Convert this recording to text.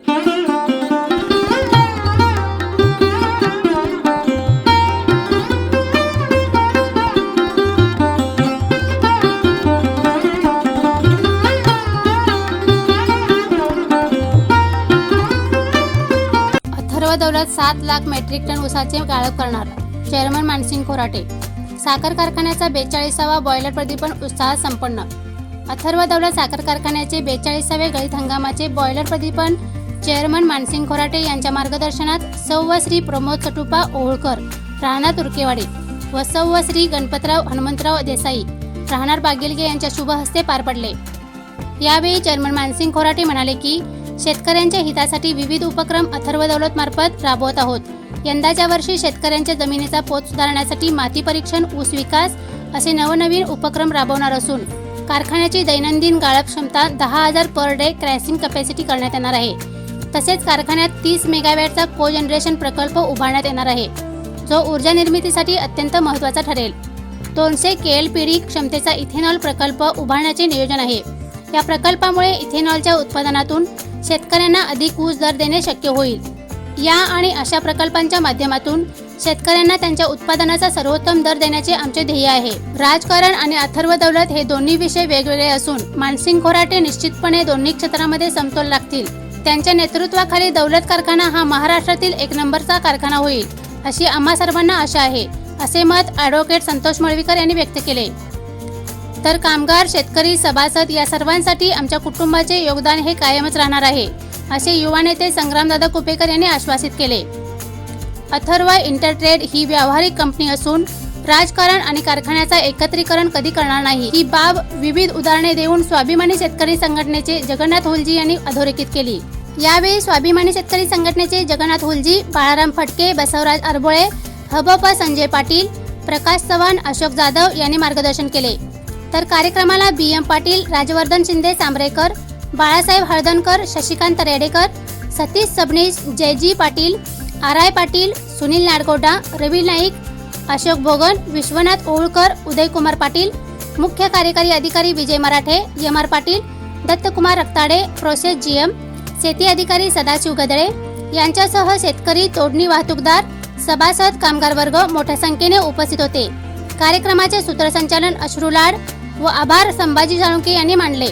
अथर्व दौलत सात lakh metric ton ऊसाचे गाळप करणार चेअरमन मानसिंग खोराटे. साखर कारखान्याचा बेचाळीसावा बॉयलर प्रदीपन उत्साहात संपन्न. अथर्व दौलत साखर कारखान्याचे बेचाळीसावे गळीत हंगामाचे बॉयलर प्रदीपन चेअरमन मानसिंग खोराटे यांच्या मार्गदर्शनात सौव श्री प्रमोद कटुपा ओहळकर राहणार तुर्केवाडी व सौव श्री गणपतराव हनुमंतराव देसाई राहणार बागेलगे यांच्या शुभ हस्ते पार पडले. यावेळी चेअरमन मानसिंग खोराटे म्हणाले की शेतकऱ्यांच्या हितासाठी विविध उपक्रम अथर्व दौलत मार्फत राबवत आहोत. यंदाच्या वर्षी शेतकऱ्यांच्या जमिनीचा पोत सुधारण्यासाठी माती परीक्षण ऊस विकास असे नवनवीन उपक्रम राबवणार असून कारखान्याची दैनंदिन गाळप क्षमता दहा हजार पर डे क्रॅसिंग कपॅसिटी करण्यात येणार आहे. तसेच कारखान्यात तीस मेगावॅटचा को जनरेशन प्रकल्प उभारण्यात येणार आहे. जो ऊर्जा निर्मितीसाठी अत्यंत महत्त्वाचा ठरेल. दोनशे के एल पी डी क्षमतेचा इथेनॉल प्रकल्प उभारण्याचे नियोजन आहे. या प्रकल्पामुळे इथेनॉलच्या उत्पादनातून शेतकऱ्यांना अधिक ऊस दर देणे शक्य होईल. या आणि अशा प्रकल्पांच्या माध्यमातून शेतकऱ्यांना त्यांच्या उत्पादनाचा सर्वोत्तम दर देण्याचे आमचे ध्येय आहे. राजकारण आणि अथर्व दौलत हे दोन्ही विषय वेगवेगळे असून मानसिंग खोराटे निश्चितपणे दोन्ही क्षेत्रामध्ये समतोल राखतील. त्यांच्या नेतृत्वाखाली दौलत कारखाना हा महाराष्ट्रातील एक नंबरचा कारखाना होईल अशी आम्हा सर्वांना आशा आहे असे मत ॲडव्होकेट संतोष मळवीकर यांनी व्यक्त केले. तर कामगार शेतकरी सभासद या सर्वांसाठी आमच्या कुटुंबाचे योगदान हे कायमच राहणार आहे असे युवा नेते संग्रामदादा कुपेकर यांनी आश्वासित केले. अथर्व इंटरट्रेड ही व्यावहारिक कंपनी असून राजकारण आणि कारखान्याचा एकत्रीकरण कधी करणार नाही ही बाब विविध उदाहरणे देऊन स्वाभिमानी शेतकरी संघटनेचे जगन्नाथ हुलजी यांनी अधोरेखित केली. यावेळी स्वाभिमानी शेतकरी संघटनेचे जगन्नाथ हुलजी बाळाराम फटके बसवराज अरबोळे हबप संजय पाटील प्रकाश चव्हाण अशोक जाधव यांनी मार्गदर्शन केले. तर कार्यक्रमाला B M Patil Rajvardhan Shinde Sambrekar Balasaheb Haldankar Shashikant Redekar Satish Sabnis Jayji Patil R I Patil Sunil Nadgoda Ravi Naik Ashok Bhogan Vishwanath Olkar Udaykumar Patil मुख्य कार्यकारी अधिकारी Vijay Marathe M R Patil Dattakumar Raktade process G M शेती अधिकारी सदाशिव गदळे यांच्यासह शेतकरी तोडणी वाहतूकदार सभासद कामगार वर्ग मोठ्या संख्येने उपस्थित होते. कार्यक्रमाचे सूत्रसंचालन अश्रू लाड व आभार संभाजी साळुंके यांनी मांडले.